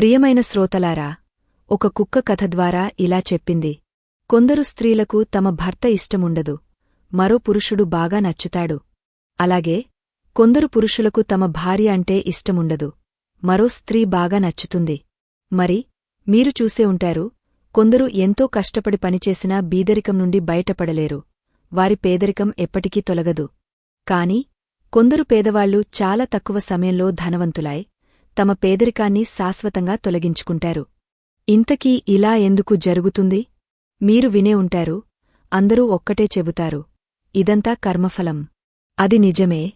ప్రియమైన శ్రోతలారా ఒక కుక్క కథ ద్వారా ఇలా చెప్పింది. కొందరు స్త్రీలకు తమ భర్త ఇష్టముండదు మరో పురుషుడు బాగా నచ్చుతాడు. అలాగే కొందరు పురుషులకు తమ భార్య అంటే ఇష్టముండదు మరో స్త్రీ బాగా నచ్చుతుంది. మరి మీరు చూసే ఉంటారు కొందరు ఎంతో కష్టపడి పనిచేసినా బీదరికం నుండి బయటపడలేరు వారి పేదరికం ఎప్పటికీ తొలగదు. కాని కొందరు పేదవాళ్ళు చాలా తక్కువ సమయంలో ధనవంతులాయ్ తమ పేదరికాన్ని శాశ్వతంగా తొలగించుకుంటారు. ఇంతకీ ఇలా ఎందుకు జరుగుతుంది? మీరు వినే ఉంటారు అందరూ ఒక్కటే చెబుతారు. ఇదంతా కర్మఫలం. అది నిజమే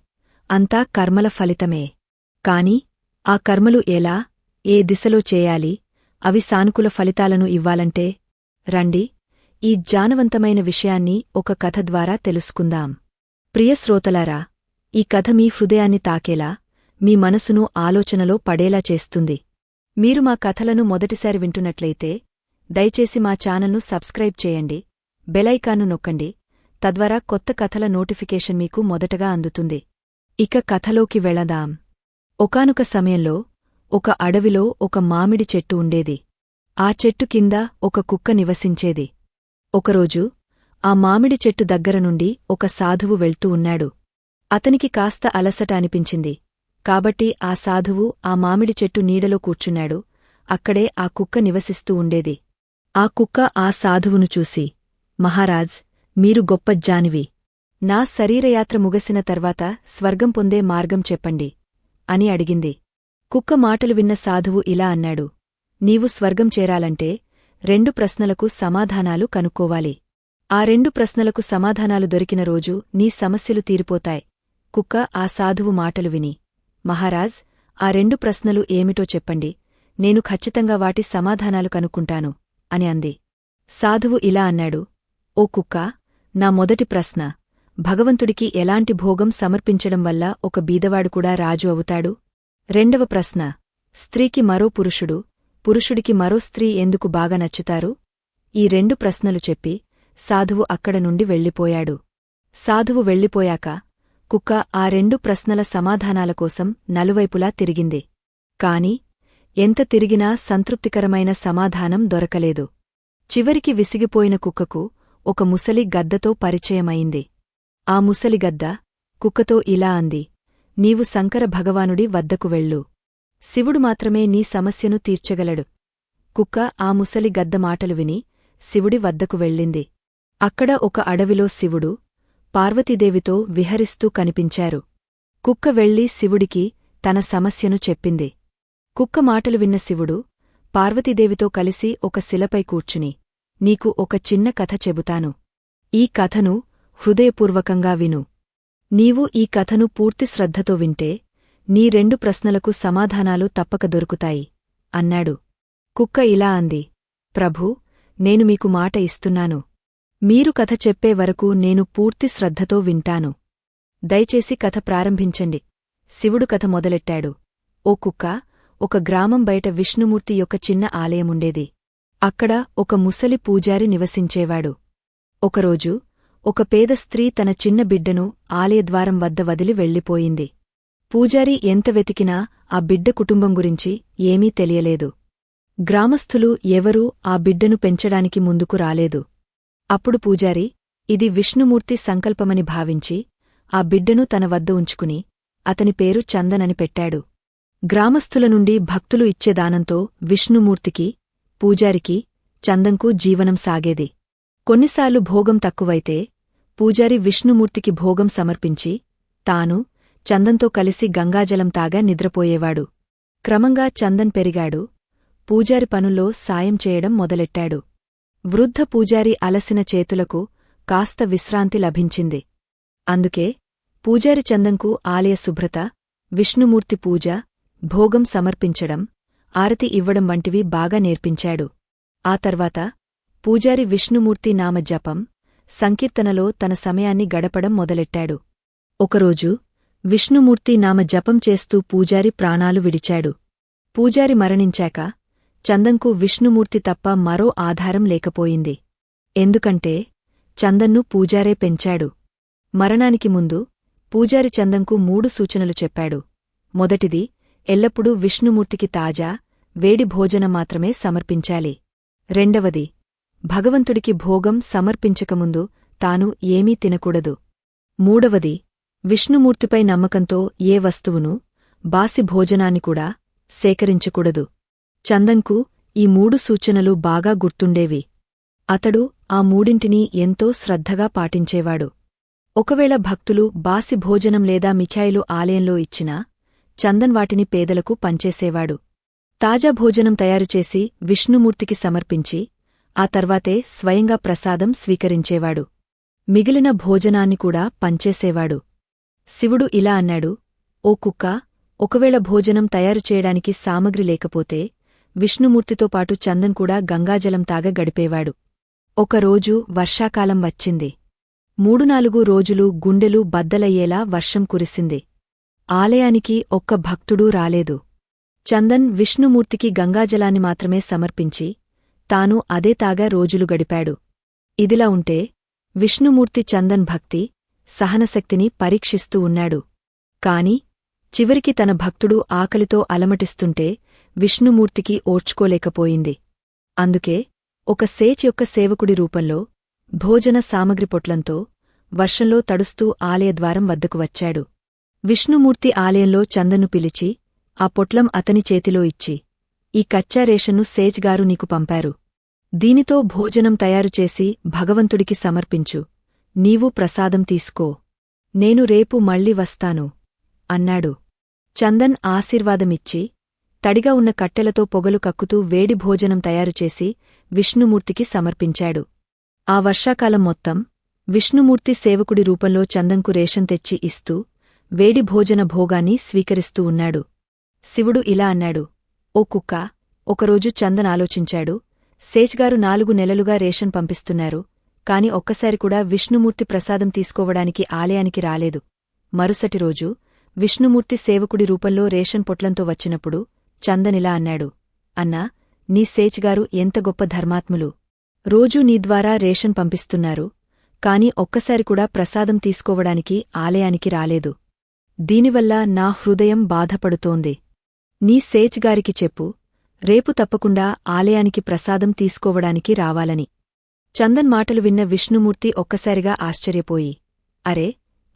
అంతా కర్మల ఫలితమే. కాని ఆ కర్మలు ఎలా ఏ దిశలో చేయాలి అవి సానుకూల ఫలితాలను ఇవ్వాలంటే? రండి ఈ జానవంతమైన విషయాన్ని ఒక కథ ద్వారా తెలుసుకుందాం. ప్రియశ్రోతలారా ఈ కథ మీ హృదయాన్ని తాకేలా మీ మనసును ఆలోచనలో పడేలా చేస్తుంది. మీరు మా కథలను మొదటిసారి వింటున్నట్లయితే దయచేసి మా ఛానల్ను సబ్స్క్రైబ్ చేయండి బెలైకాను నొక్కండి తద్వారా కొత్త కథల నోటిఫికేషన్ మీకు మొదటగా అందుతుంది. ఇక కథలోకి వెళదాం. ఒకనొక సమయంలో ఒక అడవిలో ఒక మామిడి చెట్టు ఉండేది. ఆ చెట్టు కింద ఒక కుక్క నివసించేది. ఒకరోజు ఆ మామిడి చెట్టు దగ్గర నుండి ఒక సాధువు వెళ్తూ ఉన్నాడు. అతనికి కాస్త అలసట అనిపించింది. కాబట్టి ఆ సాధువు ఆ మామిడి చెట్టు నీడలో కూర్చున్నాడు. అక్కడే ఆ కుక్క నివసిస్తూ ఉండేది. ఆ కుక్క ఆ సాధువును చూసి మహారాజ్ మీరు గొప్ప జానివి. నా శరీరయాత్ర ముగసిన తర్వాత స్వర్గం పొందే మార్గం చెప్పండి అని అడిగింది. కుక్క మాటలు విన్న సాధువు ఇలా అన్నాడు. నీవు స్వర్గం చేరాలంటే రెండు ప్రశ్నలకు సమాధానాలు కనుక్కోవాలి. ఆ రెండు ప్రశ్నలకు సమాధానాలు దొరికిన రోజు నీ సమస్యలు తీరిపోతాయి. కుక్క ఆ సాధువు మాటలు విని మహారాజ్ ఆ రెండు ప్రశ్నలు ఏమిటో చెప్పండి. నేను ఖచ్చితంగా వాటి సమాధానాలు కనుక్కుంటాను అని అంది. సాధువు ఇలా అన్నాడు. ఓ కుక్క నా మొదటి ప్రశ్న. భగవంతుడికి ఎలాంటి భోగం సమర్పించడం వల్ల ఒక బీదవాడు కూడా రాజు అవుతాడు? రెండవ ప్రశ్న. స్త్రీకి మరో పురుషుడు. పురుషుడికి మరో స్త్రీ ఎందుకు బాగా నచ్చుతారు? ఈ రెండు ప్రశ్నలు చెప్పి సాధువు అక్కడ నుండి వెళ్ళిపోయాడు. సాధువు వెళ్ళిపోయాక కుక్క ఆ రెండు ప్రశ్నల సమాధానాల కోసం నలువైపులా తిరిగింది. కాని ఎంత తిరిగినా సంతృప్తికరమైన సమాధానం దొరకలేదు. చివరికి విసిగిపోయిన కుక్కకు ఒక ముసలి గద్దతో పరిచయమైంది. ఆ ముసలి గద్ద కుక్కతో ఇలా అంది నీవు శంకర భగవానుడి వద్దకు వెళ్ళు. శివుడు మాత్రమే నీ సమస్యను తీర్చగలడు. కుక్క ఆ ముసలి గద్ద మాటలు విని శివుడి వద్దకు వెళ్ళింది. అక్కడ ఒక అడవిలో శివుడు పార్వతీదేవితో విహరిస్తూ కనిపించారు. కుక్క వెళ్ళి శివుడికి తన సమస్యను చెప్పింది. కుక్క మాటలు విన్న శివుడు పార్వతీదేవితో కలిసి ఒక శిలపై కూర్చుని నీకు ఒక చిన్న కథ చెబుతాను. ఈ కథను హృదయపూర్వకంగా విను. నీవు ఈ కథను పూర్తి శ్రద్ధతో వింటే నీ రెండు ప్రశ్నలకు సమాధానాలు తప్పక దొరుకుతాయి అన్నాడు. కుక్క ఇలా అంది ప్రభూ నేను మీకు మాట ఇస్తున్నాను. మీరు కథ చెప్పే వరకు నేను పూర్తి శ్రద్ధతో వింటాను. దయచేసి కథ ప్రారంభించండి. శివుడు కథ మొదలెట్టాడు. ఓ కుక్క ఒక గ్రామం బయట విష్ణుమూర్తి యొక్క చిన్న ఆలయముండేది. అక్కడ ఒక ముసలి పూజారి నివసించేవాడు. ఒకరోజు ఒక పేద స్త్రీ తన చిన్న బిడ్డను ఆలయద్వారం వద్ద వదిలి వెళ్ళిపోయింది. పూజారి ఎంత వెతికినా ఆ బిడ్డ కుటుంబం గురించి ఏమీ తెలియలేదు. గ్రామస్థులు ఎవరూ ఆ బిడ్డను పెంచడానికి ముందుకు రాలేదు. అప్పుడు పూజారి ఇది విష్ణుమూర్తి సంకల్పమని భావించి ఆ బిడ్డను తన వద్ద ఉంచుకుని అతని పేరు చందనని పెట్టాడు. గ్రామస్థుల నుండి భక్తులు ఇచ్చే దానంతో విష్ణుమూర్తికి పూజారికి చందంకు జీవనం సాగేది. కొన్నిసార్లు భోగం తక్కువైతే పూజారి విష్ణుమూర్తికి భోగం సమర్పించి తాను చందంతో కలిసి గంగాజలం తాగా నిద్రపోయేవాడు. క్రమంగా చందన్ పెరిగాడు. పూజారి పనుల్లో సాయం చేయడం మొదలెట్టాడు. వృద్ధ పూజారి అలసిన చేతులకు కాస్త విశ్రాంతి లభించింది. అందుకే పూజారి చందంకు ఆలయ శుభ్రత విష్ణుమూర్తి పూజ భోగం సమర్పించడం ఆరతి ఇవ్వడం వంటివి బాగా నేర్పించాడు. ఆ తర్వాత పూజారి విష్ణుమూర్తి నామ జపం సంకీర్తనలో తన సమయాన్ని గడపడం మొదలెట్టాడు. ఒకరోజు విష్ణుమూర్తి నామ జపం చేస్తూ పూజారి ప్రాణాలు విడిచాడు. పూజారి మరణించాక చందంకు విష్ణుమూర్తి తప్ప మరో ఆధారం లేకపోయింది. ఎందుకంటే చందన్ను పూజారే పెంచాడు. మరణానికి ముందు పూజారి చందంకు మూడు సూచనలు చెప్పాడు. మొదటిది ఎల్లప్పుడూ విష్ణుమూర్తికి తాజా వేడి భోజనం మాత్రమే సమర్పించాలి. రెండవది భగవంతుడికి భోగం సమర్పించకముందు తాను ఏమీ తినకూడదు. మూడవది విష్ణుమూర్తిపై నమ్మకంతో ఏ వస్తువును బాసి భోజనాన్ని కూడా సేకరించకూడదు. చందన్కు ఈ మూడు సూచనలు బాగా గుర్తుండేవి. అతడు ఆ మూడింటినీ ఎంతో శ్రద్ధగా పాటించేవాడు. ఒకవేళ భక్తులు బాసి భోజనం లేదా మిఠాయిలు ఆలయంలో ఇచ్చినా చందన్ వాటిని పేదలకు పంచేసేవాడు. తాజా భోజనం తయారుచేసి విష్ణుమూర్తికి సమర్పించి ఆ తర్వాతే స్వయంగా ప్రసాదం స్వీకరించేవాడు. మిగిలిన భోజనాన్ని కూడా పంచేసేవాడు. శివుడు ఇలా అన్నాడు ఓ కుక్క ఒకవేళ భోజనం తయారు చేయడానికి సామగ్రి లేకపోతే విష్ణుమూర్తితో పాటు చందన్ కూడా గంగాజలం తాగ గడిపేవాడు. ఒకరోజు వర్షాకాలం వచ్చింది. మూడు నాలుగు రోజులు గుండెలు బద్దలయ్యేలా వర్షం కురిసింది. ఆలయానికి ఒక్క భక్తుడూ రాలేదు. చందన్ విష్ణుమూర్తికి గంగాజలాన్ని మాత్రమే సమర్పించి తాను అదే తాగా రోజులు గడిపాడు. ఇదిలా ఉంటే విష్ణుమూర్తి చందన్ భక్తి సహనశక్తిని పరీక్షిస్తూ ఉన్నాడు. కాని చివరికి తన భక్తుడు ఆకలితో అలమటిస్తుంటే విష్ణుమూర్తికి ఓర్చుకోలేకపోయింది. అందుకే ఒక సేచ్ యొక్క సేవకుడి రూపంలో భోజన సామగ్రి పొట్లంతో వర్షంలో తడుస్తూ ఆలయద్వారం వద్దకు వచ్చాడు. విష్ణుమూర్తి ఆలయంలో చందన్ను పిలిచి ఆ పొట్లం అతని చేతిలో ఇచ్చి ఈ కచ్చా రేషన్ను సేజ్గారు నీకు పంపారు. దీనితో భోజనం తయారుచేసి భగవంతుడికి సమర్పించు. నీవు ప్రసాదం తీసుకో. నేను రేపు మళ్ళీ వస్తాను అన్నాడు. చందన్ ఆశీర్వాదమిచ్చి తడిగా ఉన్న కట్టెలతో పొగలు కక్కుతూ వేడి భోజనం తయారుచేసి విష్ణుమూర్తికి సమర్పించాడు. ఆ వర్షాకాలం మొత్తం విష్ణుమూర్తి సేవకుడి రూపంలో చందంకు రేషన్ తెచ్చి ఇస్తూ వేడి భోజన భోగాన్ని స్వీకరిస్తూ ఉన్నాడు. శివుడు ఇలా అన్నాడు ఓ కుక్క ఒకరోజు చందన్ ఆలోచించాడు. సేజ్గారు నాలుగు నెలలుగా రేషన్ పంపిస్తున్నారు. కాని ఒక్కసారి కూడా విష్ణుమూర్తి ప్రసాదం తీసుకోవడానికి ఆలయానికి రాలేదు. మరుసటి రోజు విష్ణుమూర్తి సేవకుడి రూపంలో రేషన్ పొట్లంతో వచ్చినప్పుడు చందనిలా అన్నాడు. అన్నా నీ సేచ్గారు ఎంత గొప్ప ధర్మాత్ములు. రోజూ నీ ద్వారా రేషన్ పంపిస్తున్నారు. కాని ఒక్కసారి కూడా ప్రసాదం తీసుకోవడానికి ఆలయానికి రాలేదు. దీనివల్ల నా హృదయం బాధపడుతోంది. నీ సేచ్గారికి చెప్పు. రేపు తప్పకుండా ఆలయానికి ప్రసాదం తీసుకోవడానికి రావాలని. చందన్ మాటలు విన్న విష్ణుమూర్తి ఒక్కసారిగా ఆశ్చర్యపోయి అరే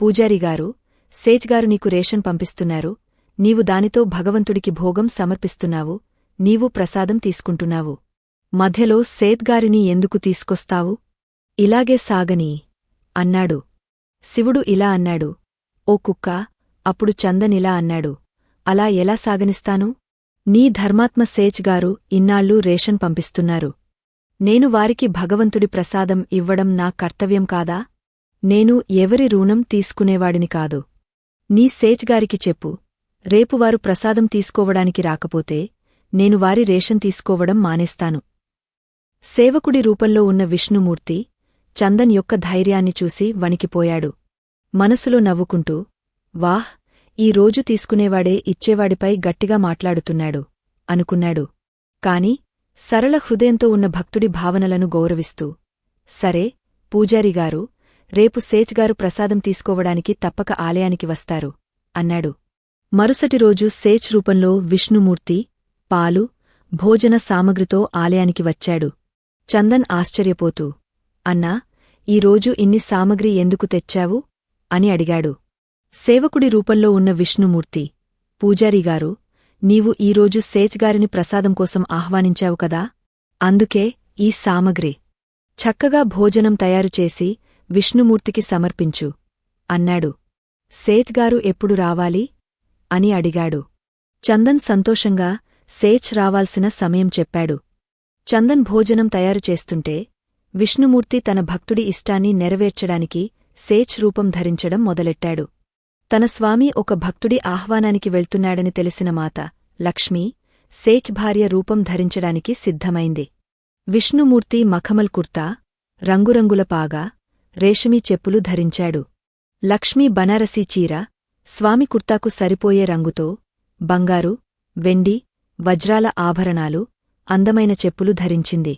పూజారిగారు సేజ్గారు నీకు రేషన్ పంపిస్తున్నారు నీవు దానితో భగవంతుడికి భోగం సమర్పిస్తున్నావు నీవు ప్రసాదం తీసుకుంటున్నావు. మధ్యలో సేద్గారిని ఎందుకు తీసుకొస్తావు? ఇలాగే సాగనీ అన్నాడు. శివుడు ఇలా అన్నాడు. ఓ కుక్క అప్పుడు చందనిలా అన్నాడు. అలా ఎలా సాగనిస్తాను? నీ ధర్మాత్మ సేచ్గారు ఇన్నాళ్ళూ రేషన్ పంపిస్తున్నారు. నేను వారికి భగవంతుడి ప్రసాదం ఇవ్వడం నా కర్తవ్యం కాదా? నేను ఎవరి రుణం తీసుకునేవాడిని కాదు. నీ సేచ్గారికి చెప్పు. రేపు వారు ప్రసాదం తీసుకోవడానికి రాకపోతే నేను వారి రేషన్ తీసుకోవడం మానేస్తాను. సేవకుడి రూపంలో ఉన్న విష్ణుమూర్తి చందన్ యొక్క ధైర్యాన్ని చూసి వణికిపోయాడు. మనసులో నవ్వుకుంటూ వాహ్ ఈ రోజు తీసుకునేవాడే ఇచ్చేవాడిపై గట్టిగా మాట్లాడుతున్నాడు అనుకున్నాడు. కాని సరళ హృదయంతో ఉన్న భక్తుడి భావనలను గౌరవిస్తూ సరే పూజారిగారు రేపు సేచ్గారు ప్రసాదం తీసుకోవడానికి తప్పక ఆలయానికి వస్తారు అన్నాడు. మరుసటి రోజు సేచ్ రూపంలో విష్ణుమూర్తి పాలు భోజన సామగ్రితో ఆలయానికి వచ్చాడు. చందన్ ఆశ్చర్యపోతూ అన్నా ఈరోజు ఇన్ని సామగ్రి ఎందుకు తెచ్చావు? అని అడిగాడు. సేవకుడి రూపంలో ఉన్న విష్ణుమూర్తి పూజారిగారు నీవు ఈరోజు సేచ్గారిని ప్రసాదం కోసం ఆహ్వానించావు కదా? అందుకే ఈ సామగ్రి. చక్కగా భోజనం తయారుచేసి విష్ణుమూర్తికి సమర్పించు అన్నాడు. సేత్గారు ఎప్పుడు రావాలి? అని అడిగాడు. చందన్ సంతోషంగా సేచ్ రావాల్సిన సమయం చెప్పాడు. చందన్ భోజనం తయారు చేస్తుంటే విష్ణుమూర్తి తన భక్తుడి ఇష్టాన్ని నెరవేర్చడానికి సేచ్ రూపం ధరించడం మొదలెట్టాడు. తన స్వామి ఒక భక్తుడి ఆహ్వానానికి వెళ్తున్నాడని తెలిసిన మాత లక్ష్మీ సేఖ్ భార్య రూపం ధరించడానికి సిద్ధమైంది. విష్ణుమూర్తి మఖమల్ కుర్తా రంగురంగుల పాగా రేషమీ చెప్పులు ధరించాడు. లక్ష్మీ బనారసీ చీర స్వామి కుర్తాకు సరిపోయే రంగుతో బంగారు వెండి వజ్రాల ఆభరణాలు అందమైన చెప్పులు ధరించింది.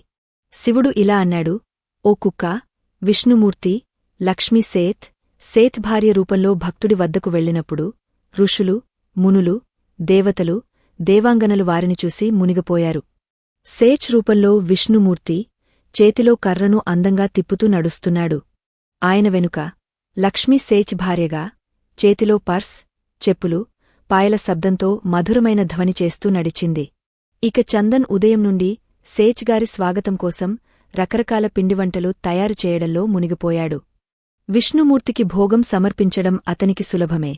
శివుడు ఇలా అన్నాడు ఓ కుక్క విష్ణుమూర్తి లక్ష్మీ సేత్ సేత్ భార్య రూపంలో భక్తుడి వద్దకు వెళ్ళినప్పుడు ఋషులు మునులు దేవతలు దేవాంగనలు వారిని చూసి మునిగిపోయారు. సేచ్ రూపంలో విష్ణుమూర్తి చేతిలో కర్రను అందంగా తిప్పుతూ నడుస్తున్నాడు. ఆయన వెనుక లక్ష్మీ సేచ్ భార్యగా చేతిలో పర్స్ చెప్పులు పాయల శబ్దంతో మధురమైన ధ్వని చేస్తూ నడిచింది. ఇక చందన్ ఉదయం నుండి సేచ్గారి స్వాగతం కోసం రకరకాల పిండివంటలు తయారు చేయడంలో మునిగిపోయాడు. విష్ణుమూర్తికి భోగం సమర్పించడం అతనికి సులభమే.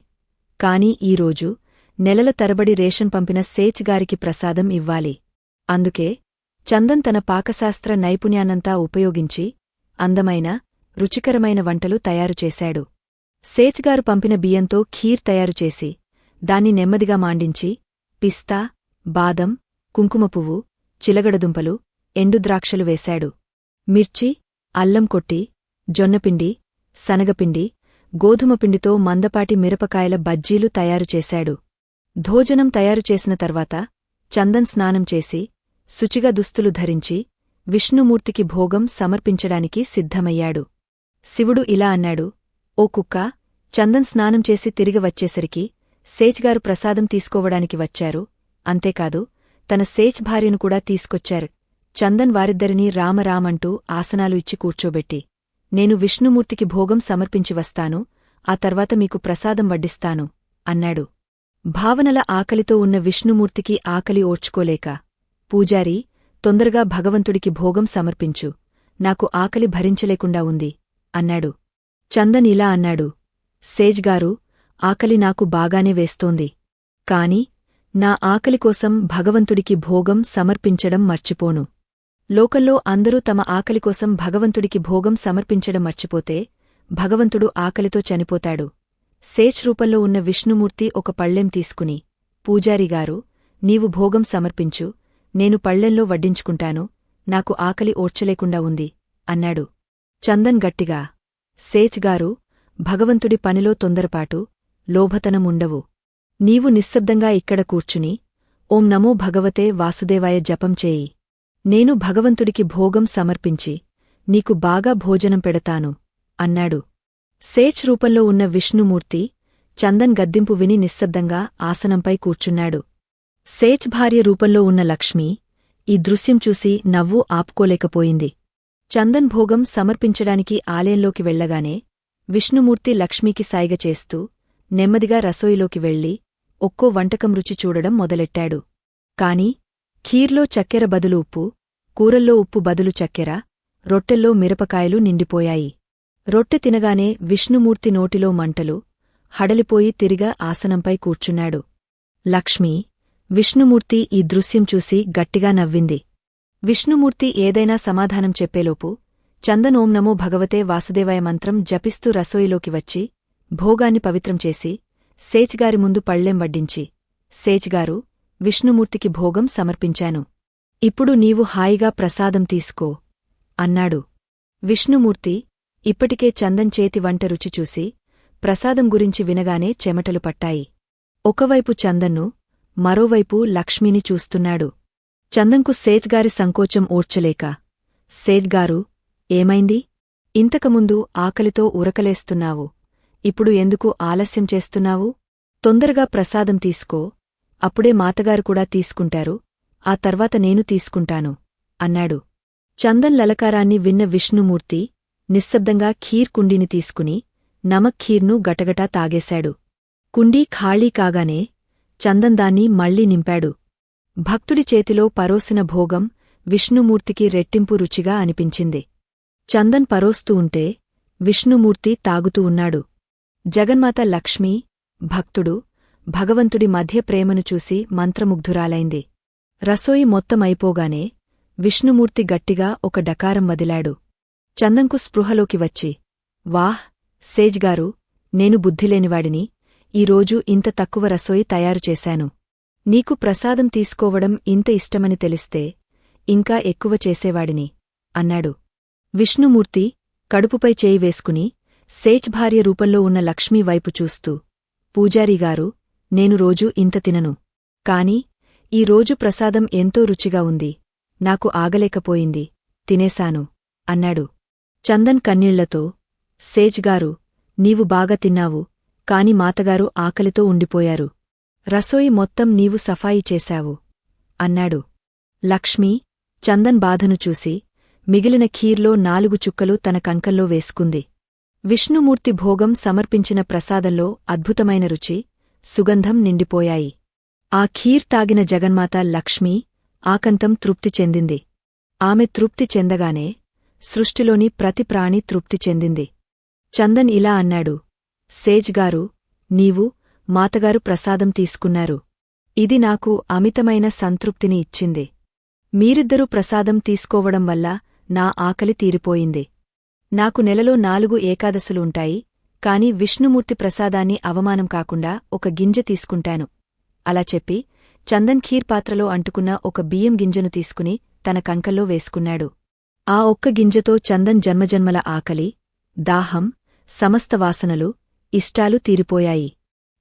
కాని ఈరోజు నెలల తరబడి రేషన్ పంపిన సేచ్ గారికి ప్రసాదం ఇవ్వాలి. అందుకే చందన్ తన పాకశాస్త్ర నైపుణ్యానంతా ఉపయోగించి అందమైన రుచికరమైన వంటలు తయారుచేశాడు సేచ్గారు పంపిన బియ్యంతో ఖీర్ తయారుచేసి దాన్ని నెమ్మదిగా మాండించి పిస్తా బాదం కుంకుమ పువ్వు చిలగడదుంపలు ఎండుద్రాక్షలు వేశాడు. మిర్చి అల్లం కొట్టి జొన్నపిండి శనగపిండి గోధుమపిండితో మందపాటి మిరపకాయల బజ్జీలు తయారుచేశాడు భోజనం తయారుచేసిన తర్వాత చందన్ స్నానం చేసి శుచిగా దుస్తులు ధరించి విష్ణుమూర్తికి భోగం సమర్పించడానికి సిద్ధమయ్యాడు. శివుడు ఇలా అన్నాడు ఓ కుక్క చందన్ స్నానం చేసి తిరిగి వచ్చేసరికి సేచ్గారు ప్రసాదం తీసుకోవడానికి వచ్చారు. అంతేకాదు తన సేచ్ భార్యను కూడా తీసుకొచ్చారు. చందన్ వారిద్దరినీ రామరామంటూ ఆసనాలు ఇచ్చి కూర్చోబెట్టి నేను విష్ణుమూర్తికి భోగం సమర్పించి వస్తాను ఆ తర్వాత మీకు ప్రసాదం వడ్డిస్తాను అన్నాడు. భావనల ఆకలితో ఉన్న విష్ణుమూర్తికి ఆకలి ఓర్చుకోలేక పూజారీ తొందరగా భగవంతుడికి భోగం సమర్పించు నాకు ఆకలి భరించలేకుండా ఉంది అన్నాడు. చందన్ ఇలా అన్నాడు సేజ్గారు ఆకలి నాకు బాగానే వేస్తోంది. కాని నా ఆకలి కోసం భగవంతుడికి భోగం సమర్పించడం మర్చిపోను. లోకల్లో అందరూ తమ ఆకలి కోసం భగవంతుడికి భోగం సమర్పించడం మర్చిపోతే భగవంతుడు ఆకలితో చనిపోతాడు. సేచ్ రూపంలో ఉన్న విష్ణుమూర్తి ఒక పళ్ళెం తీసుకుని పూజారిగారు నీవు భోగం సమర్పించు నేను పళ్ళెంలో వడ్డించుకుంటాను నాకు ఆకలి ఓర్చలేకుండా ఉంది అన్నాడు. చందన్ గట్టిగా సేచ్ గారు భగవంతుడి పనిలో తొందరపాటు లోభతనముండవు. నీవు నిశ్శబ్దంగా ఇక్కడ కూర్చుని ఓం నమో భగవతే వాసుదేవాయ జపం చేయి. నేను భగవంతుడికి భోగం సమర్పించి నీకు బాగా భోజనం పెడతాను అన్నాడు. సేచ్ రూపంలో ఉన్న విష్ణుమూర్తి చందన్ గద్దింపు విని నిశ్శబ్దంగా ఆసనంపై కూర్చున్నాడు. సేచ్ భార్య రూపంలో ఉన్న లక్ష్మి ఈ దృశ్యం చూసి నవ్వు ఆపుకోలేకపోయింది. చందన్ భోగం సమర్పించడానికి ఆలయంలోకి వెళ్ళగానే విష్ణుమూర్తి లక్ష్మీకి సాయిగ చేస్తూ నెమ్మదిగా రసోయిలోకి వెళ్ళి ఒక్కో వంటకం రుచి చూడడం మొదలెట్టాడు. కాని ఖీర్లో చక్కెర బదులు ఉప్పు కూరల్లో ఉప్పు బదులు చక్కెర రొట్టెల్లో మిరపకాయలు నిండిపోయాయి. రొట్టె తినగానే విష్ణుమూర్తి నోటిలో మంటలు హడలిపోయి తిరిగా ఆసనంపై కూర్చున్నాడు. లక్ష్మీ విష్ణుమూర్తి ఈ దృశ్యం చూసి గట్టిగా నవ్వింది. విష్ణుమూర్తి ఏదైనా సమాధానం చెప్పేలోపు చందన్ ఓం నమో భగవతే వాసుదేవాయ మంత్రం జపిస్తూ రసోయిలోకి వచ్చి భోగాన్ని పవిత్రం చేసి సేచ్గారి ముందు పళ్ళెం వడ్డించి సేచ్గారు విష్ణుమూర్తికి భోగం సమర్పించాను. ఇప్పుడు నీవు హాయిగా ప్రసాదం తీసుకో అన్నాడు. విష్ణుమూర్తి ఇప్పటికే చందన్ చేతి వంట రుచి చూసి ప్రసాదం గురించి వినగానే చెమటలు పట్టాయి. ఒకవైపు చందన్ను మరోవైపు లక్ష్మిని చూస్తున్నాడు. చందంకు సేత్గారి సంకోచం ఓడ్చలేక సేత్గారు ఏమైంది? ఇంతకుముందు ఆకలితో ఉరకలేస్తున్నావు. ఇప్పుడు ఎందుకు ఆలస్యం చేస్తున్నావు? తొందరగా ప్రసాదం తీసుకో. అప్పుడే మాతగారు కూడా తీసుకుంటారు. ఆ తర్వాత నేను తీసుకుంటాను అన్నాడు. చందన్ లలకారాన్ని విన్న విష్ణుమూర్తి నిశ్శబ్దంగా ఖీర్ కుండీని తీసుకుని నమక్ ఖీర్ను గటగటా తాగేశాడు. కుండీ ఖాళీ కాగానే చందన్ దాన్ని మళ్ళీ నింపాడు. భక్తుడి చేతిలో పరోసిన భోగం విష్ణుమూర్తికి రెట్టింపు రుచిగా అనిపించింది. చందన్ పరోస్తూ ఉంటే విష్ణుమూర్తి తాగుతూ ఉన్నాడు. జగన్మాత లక్ష్మీ భక్తుడు భగవంతుడి మధ్య ప్రేమను చూసి మంత్రముగ్ధురాలైంది. రసోయి మొత్తమైపోగానే విష్ణుమూర్తి గట్టిగా ఒక డకారం వదిలాడు. చందంకు స్పృహలోకి వచ్చి వాహ్ సేజ్గారు నేను బుద్ధిలేనివాడిని ఈరోజు ఇంత తక్కువ రసోయి తయారుచేశాను నీకు ప్రసాదం తీసుకోవడం ఇంత ఇష్టమని తెలిస్తే ఇంకా ఎక్కువ చేసేవాడిని అన్నాడు. విష్ణుమూర్తి కడుపుపై చేయి వేసుకుని సేచ్ భార్య రూపంలో ఉన్న లక్ష్మీ వైపు చూస్తూ పూజారిగారు నేను రోజూ ఇంత తినను. కాని ఈ రోజు ప్రసాదం ఎంతో రుచిగా ఉంది నాకు ఆగలేకపోయింది తినేశాను అన్నాడు. చందన్ కన్నీళ్ళతో సేజ్గారు నీవు బాగా తిన్నావు కాని మాతగారు ఆకలితో ఉండిపోయారు. రసోయి మొత్తం నీవు సఫాయి చేశావు. అన్నాడు. లక్ష్మి చందన్ బాధను చూసి మిగిలిన ఖీర్లో నాలుగు చుక్కలు తన కంకంలో వేసుకుంది. విష్ణుమూర్తి భోగం సమర్పించిన ప్రసాదంలో అద్భుతమైన రుచి సుగంధం నిండిపోయాయి. ఆ ఖీర్ తాగిన జగన్మాత లక్ష్మి ఆకంతం తృప్తి చెందింది. ఆమె తృప్తి చెందగానే సృష్టిలోని ప్రతి ప్రాణి తృప్తి చెందింది. చందన్ ఇలా అన్నాడు. సేజ్గారు నీవు మాతగారు ప్రసాదం తీసుకున్నారు. ఇది నాకు అమితమైన సంతృప్తిని ఇచ్చింది. మీరిద్దరూ ప్రసాదం తీసుకోవడం వల్ల నా ఆకలి తీరిపోయింది. నాకు నెలలో నాలుగు ఏకాదశులు ఉంటాయి కాని విష్ణుమూర్తి ప్రసాదాన్ని అవమానం కాకుండా ఒక గింజ తీసుకుంటాను. అలా చెప్పి చందన్ ఖీర్ పాత్రలో అంటుకున్న ఒక బియ్యం గింజను తీసుకుని తన కంకల్లో వేసుకున్నాడు. ఆ ఒక్క గింజతో చందన్ జన్మజన్మల ఆకలి దాహం సమస్త వాసనలు ఇష్టాలు తీరిపోయాయి.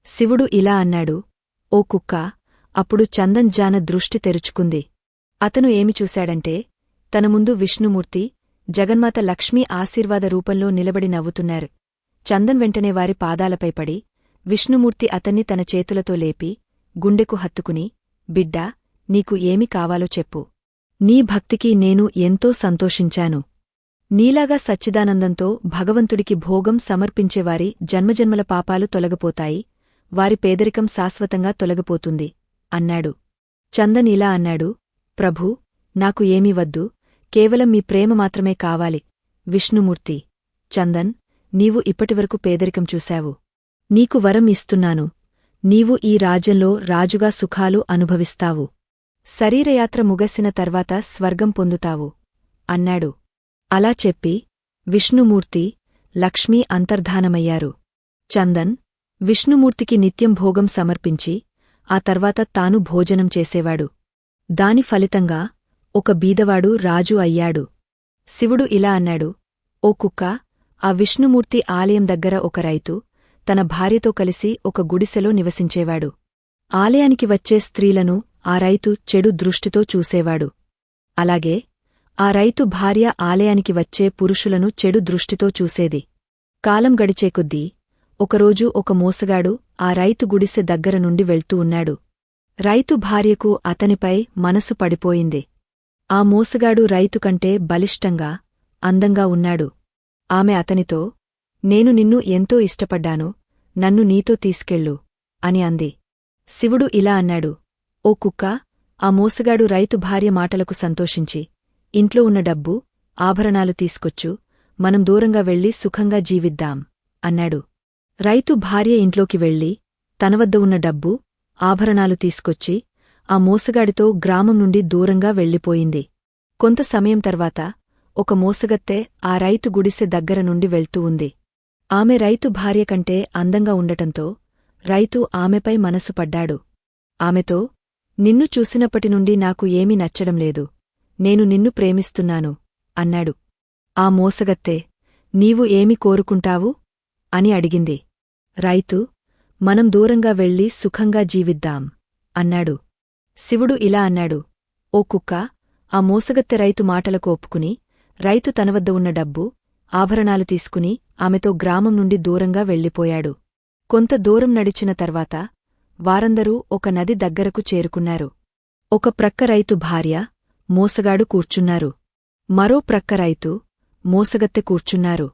శివుడు ఇలా అన్నాడు ఓ కుక్క అప్పుడు చందన్ జాన దృష్టి తెరుచుకుంది. అతను ఏమి చూశాడంటే తన ముందు విష్ణుమూర్తి జగన్మాత లక్ష్మీ ఆశీర్వాద రూపంలో నిలబడి నవ్వుతున్నారు. చందన్ వెంటనే వారి పాదాలపై పడి విష్ణుమూర్తి అతన్ని తన చేతులతో లేపి గుండెకు హత్తుకుని బిడ్డా నీకు ఏమి కావాలో చెప్పు. నీ భక్తికి నేను ఎంతో సంతోషించాను. నీలాగా సచ్చిదానందంతో భగవంతుడికి భోగం సమర్పించేవారి జన్మజన్మల పాపాలు తొలగిపోతాయి. వారి పేదరికం శాశ్వతంగా తొలగిపోతుంది. అన్నాడు. చందన్ ఇలా అన్నాడు. ప్రభూ నాకు ఏమీ వద్దు. కేవలం మీ ప్రేమ మాత్రమే కావాలి. విష్ణుమూర్తి చందన్ నీవు ఇప్పటివరకు పేదరికం చూశావు. నీకు వరం ఇస్తున్నాను. నీవు ఈ రాజ్యంలో రాజుగా సుఖాలు అనుభవిస్తావు. శరీరయాత్ర ముగసిన తర్వాత స్వర్గం పొందుతావు. అన్నాడు. అలా చెప్పి విష్ణుమూర్తి లక్ష్మీ అంతర్ధానమయ్యారు. చందన్ విష్ణుమూర్తికి నిత్యం భోగం సమర్పించి ఆ తర్వాత తాను భోజనం చేసేవాడు. దాని ఫలితంగా ఒక బీదవాడు రాజు అయ్యాడు. శివుడు ఇలా అన్నాడు ఓ కుక్క ఆ విష్ణుమూర్తి ఆలయం దగ్గర ఒక రైతు తన భార్యతో కలిసి ఒక గుడిసెలో నివసించేవాడు. ఆలయానికి వచ్చే స్త్రీలను ఆ రైతు చెడు దృష్టితో చూసేవాడు. అలాగే ఆ రైతు భార్య ఆలయానికి వచ్చే పురుషులను చెడు దృష్టితో చూసేది. కాలం గడిచేకొద్దీ ఒకరోజు ఒక మోసగాడు ఆ రైతు గుడిసె దగ్గర నుండి వెళ్తూ ఉన్నాడు. రైతు భార్యకు అతనిపై మనసు పడిపోయింది. ఆ మోసగాడు రైతు కంటే బలిష్టంగా అందంగా ఉన్నాడు. ఆమె అతనితో నేను నిన్ను ఎంతో ఇష్టపడ్డాను నన్ను నీతో తీసుకెళ్ళు అని అంది. శివుడు ఇలా అన్నాడు ఓ కుక్క ఆ మోసగాడు రైతు భార్య మాటలకు సంతోషించి ఇంట్లో ఉన్న డబ్బు ఆభరణాలు తీసుకొచ్చు మనం దూరంగా వెళ్ళి సుఖంగా జీవిద్దాం అన్నాడు. రైతు భార్య ఇంట్లోకి వెళ్ళి తనవద్ద ఉన్న డబ్బు ఆభరణాలు తీసుకొచ్చి ఆ మోసగాడితో గ్రామం నుండి దూరంగా వెళ్ళిపోయింది. కొంత సమయం తర్వాత ఒక మోసగత్తె ఆ రైతు గుడిసె దగ్గర నుండి వెళ్తూ ఉంది. ఆమె రైతు భార్య కంటే అందంగా ఉండటంతో రైతు ఆమెపై మనసు పడ్డాడు. ఆమెతో నిన్ను చూసినప్పటి నుండి నాకు ఏమీ నచ్చడం లేదు. నేను నిన్ను ప్రేమిస్తున్నాను అన్నాడు. ఆ మోసగత్తె నీవు ఏమి కోరుకుంటావు? అని అడిగింది. రైతు మనం దూరంగా వెళ్ళి సుఖంగా జీవిద్దాం అన్నాడు. శివుడు ఇలా అన్నాడు ఓ కుక్క ఆ మోసగత్తె రైతు మాటలకు ఒప్పుకుని రైతు తనవద్ద ఉన్న డబ్బు ఆభరణాలు తీసుకుని ఆమెతో గ్రామం నుండి దూరంగా వెళ్ళిపోయాడు. కొంత దూరం నడిచిన తర్వాత వారందరూ ఒక నది దగ్గరకు చేరుకున్నారు. ఒక ప్రక్క రైతు భార్య మోసగాడు కూర్చున్నారు. మరో ప్రక్క రైతు మోసగత్తె కూర్చున్నారు.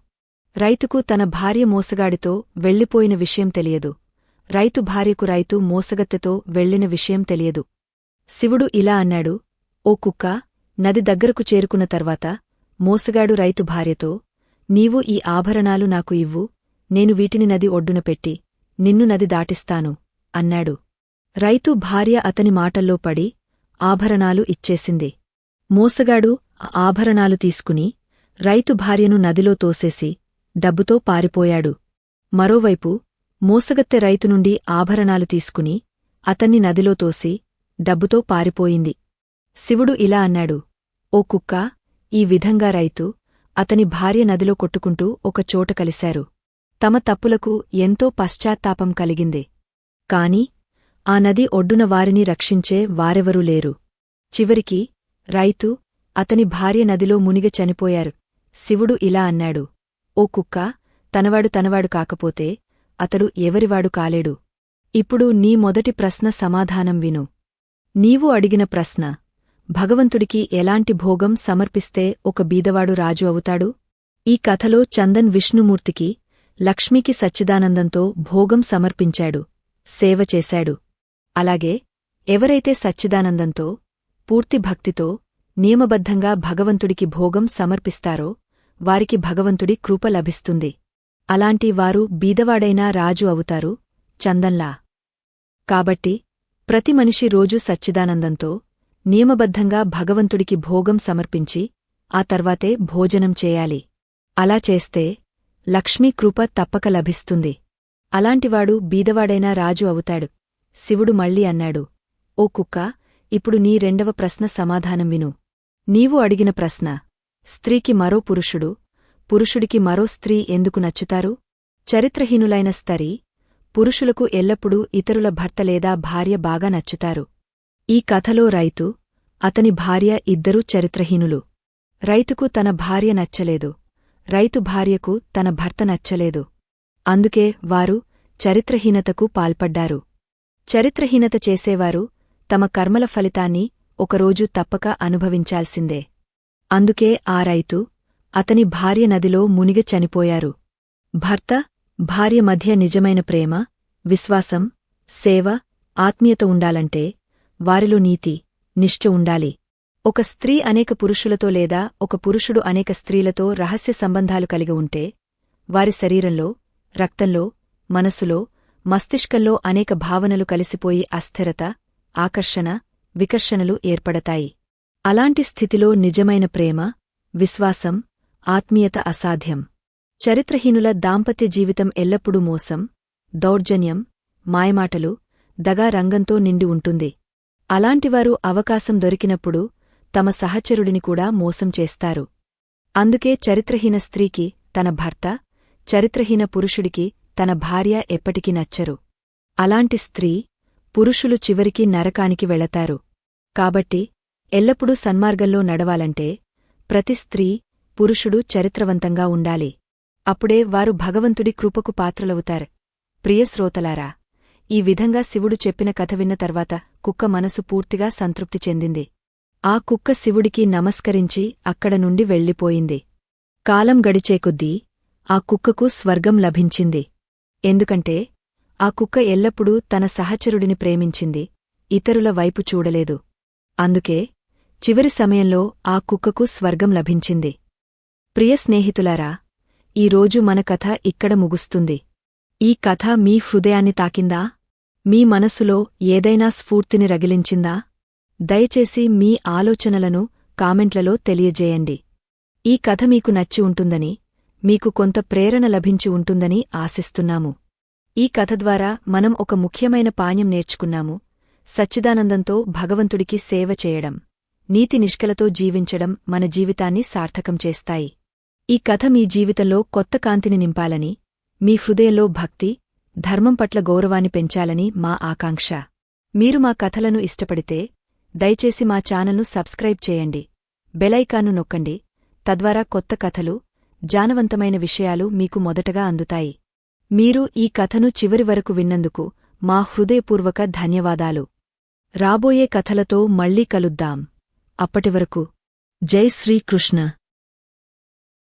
రైతుకు తన భార్య మోసగాడితో వెళ్ళిపోయిన విషయం తెలియదు. రైతు భార్యకు రైతు మోసగత్తెతో వెళ్ళిన విషయం తెలియదు. శివుడు ఇలా అన్నాడు ఓ కుక్క నది దగ్గరకు చేరుకున్న తర్వాత మోసగాడు రైతు భార్యతో నీవు ఈ ఆభరణాలు నాకు ఇవ్వు నేను వీటిని నది ఒడ్డున పెట్టి నిన్ను నది దాటిస్తాను అన్నాడు. రైతు భార్య అతని మాటల్లో పడి ఆభరణాలు ఇచ్చేసింది. మోసగాడు ఆభరణాలు తీసుకుని రైతు భార్యను నదిలో తోసేసి డబ్బుతో పారిపోయాడు. మరోవైపు మోసగత్తె రైతు నుండి ఆభరణాలు తీసుకుని అతన్ని నదిలో తోసి డబ్బుతో పారిపోయింది. శివుడు ఇలా అన్నాడు ఓ కుక్క ఈ విధంగా రైతు అతని భార్య నదిలో కొట్టుకుంటూ ఒక చోట కలిశారు. తమ తప్పులకు ఎంతో పశ్చాత్తాపం కలిగింది. కాని ఆ నది ఒడ్డున వారిని రక్షించే వారెవరూ లేరు. చివరికి రైతు అతని భార్య నదిలో మునిగ చనిపోయారు. శివుడు ఇలా అన్నాడు ఓ కుక్క తనవాడు తనవాడు కాకపోతే అతడు ఎవరివాడు కాలేడు. ఇప్పుడు నీ మొదటి ప్రశ్న సమాధానం విను. నీవు అడిగిన ప్రశ్న భగవంతుడికి ఎలాంటి భోగం సమర్పిస్తే ఒక బీదవాడు రాజు అవుతాడు? ఈ కథలో చందన్ విష్ణుమూర్తికి లక్ష్మికి సచ్చిదానందంతో భోగం సమర్పించాడు సేవ చేశాడు. అలాగే ఎవరైతే సచ్చిదానందంతో పూర్తి భక్తితో నియమబద్ధంగా భగవంతుడికి భోగం సమర్పిస్తారో వారికి భగవంతుడి కృప లభిస్తుంది. అలాంటి వారు బీదవాడైనా రాజు అవుతారు చందంలా. కాబట్టి ప్రతి మనిషి రోజూ సచ్చిదానందంతో నియమబద్ధంగా భగవంతుడికి భోగం సమర్పించి ఆ తర్వాతే భోజనం చేయాలి. అలా చేస్తే లక్ష్మీ కృప తప్పక లభిస్తుంది. అలాంటివాడు బీదవాడైనా రాజు అవుతాడు. శివుడు మళ్ళీ అన్నాడు ఓ కుక్క ఇప్పుడు నీ రెండవ ప్రశ్న సమాధానం విను. నీవు అడిగిన ప్రశ్న స్త్రీకి మరో పురుషుడు పురుషుడికి మరో స్త్రీ ఎందుకు నచ్చుతారు? చరిత్రహీనులైన స్తరీ పురుషులకు ఎల్లప్పుడూ ఇతరుల భర్త లేదా భార్య బాగా నచ్చుతారు. ఈ కథలో రైతు అతని భార్య ఇద్దరూ చరిత్రహీనులు. రైతుకు తన భార్య నచ్చలేదు. రైతు భార్యకు తన భర్త నచ్చలేదు. అందుకే వారు చరిత్రహీనతకు పాల్పడ్డారు. చరిత్రహీనత చేసేవారు తమ కర్మల ఫలితాన్ని ఒకరోజు తప్పక అనుభవించాల్సిందే. అందుకే ఆ రైతు అతని భార్య నదిలో మునిగ చనిపోయారు. భర్త భార్య మధ్య నిజమైన ప్రేమ విశ్వాసం సేవ ఆత్మీయత ఉండాలంటే వారిలో నీతి నిష్ఠ ఉండాలి. ఒక స్త్రీ అనేక పురుషులతో లేదా ఒక పురుషుడు అనేక స్త్రీలతో రహస్య సంబంధాలు కలిగి ఉంటే వారి శరీరంలో రక్తంలో మనసులో మస్తిష్కంలో అనేక భావనలు కలిసిపోయి అస్థిరత ఆకర్షణ వికర్షణలు ఏర్పడతాయి. అలాంటి స్థితిలో నిజమైన ప్రేమ విశ్వాసం ఆత్మీయత అసాధ్యం. చరిత్రహీనుల దాంపత్య జీవితం ఎల్లప్పుడూ మోసం దౌర్జన్యం మాయమాటలు దగా రంగంతో నిండి ఉంటుంది. అలాంటివారు అవకాశం దొరికినప్పుడు తమ సహచరుడిని కూడా మోసం చేస్తారు. అందుకే చరిత్రహీన స్త్రీకి తన భర్త చరిత్రహీన పురుషుడికి తన భార్య ఎప్పటికీ నచ్చరు. అలాంటి స్త్రీ పురుషులు చివరికి నరకానికి వెళతారు. కాబట్టి ఎల్లప్పుడూ సన్మార్గంలో నడవాలంటే ప్రతి స్త్రీ పురుషుడు చరిత్రవంతంగా ఉండాలి. అప్పుడే వారు భగవంతుడి కృపకు పాత్రలవుతారు. ప్రియశ్రోతలారా ఈ విధంగా శివుడు చెప్పిన కథ విన్న తర్వాత కుక్క మనసు పూర్తిగా సంతృప్తి చెందింది. ఆ కుక్క శివుడికి నమస్కరించి అక్కడ నుండి వెళ్ళిపోయింది. కాలం గడిచేకొద్దీ ఆ కుక్కకు స్వర్గం లభించింది. ఎందుకంటే ఆ కుక్క ఎల్లప్పుడూ తన సహచరుడిని ప్రేమించింది ఇతరుల వైపు చూడలేదు. అందుకే చివరి సమయంలో ఆ కుక్కకు స్వర్గం లభించింది. ప్రియ స్నేహితులారా ఈరోజు మన కథ ఇక్కడ ముగుస్తుంది. ఈ కథ మీ హృదయాన్ని తాకిందా? మీ మనసులో ఏదైనా స్ఫూర్తిని రగిలించిందా? దయచేసి మీ ఆలోచనలను కామెంట్లలో తెలియజేయండి. ఈ కథ మీకు నచ్చి ఉంటుందని మీకు కొంత ప్రేరణ లభించి ఉంటుందని ఆశిస్తున్నాము. ఈ కథ ద్వారా మనం ఒక ముఖ్యమైన పాణ్యం నేర్చుకున్నాము. సచ్చిదానందంతో భగవంతుడికి సేవ చేయడం. నీతి నిష్కలతో జీవించడం మన జీవితాన్ని సార్థకం చేస్తాయి. ఈ కథ మీ జీవితంలో కొత్త కాంతిని నింపాలని మీ హృదయంలో భక్తి ధర్మం పట్ల గౌరవాన్ని పెంచాలని మా ఆకాంక్ష. మీరు మా కథలను ఇష్టపడితే దయచేసి మా ఛానల్ను సబ్స్క్రైబ్ చేయండి. బెలైకాను నొక్కండి. తద్వారా కొత్త కథలు జానవంతమైన విషయాలు మీకు మొదటగా అందుతాయి. మీరు ఈ కథను చివరి వరకు విన్నందుకు మా హృదయపూర్వక ధన్యవాదాలు. రాబోయే కథలతో మళ్ళీ కలుద్దాం. అప్పటివరకు జై శ్రీకృష్ణ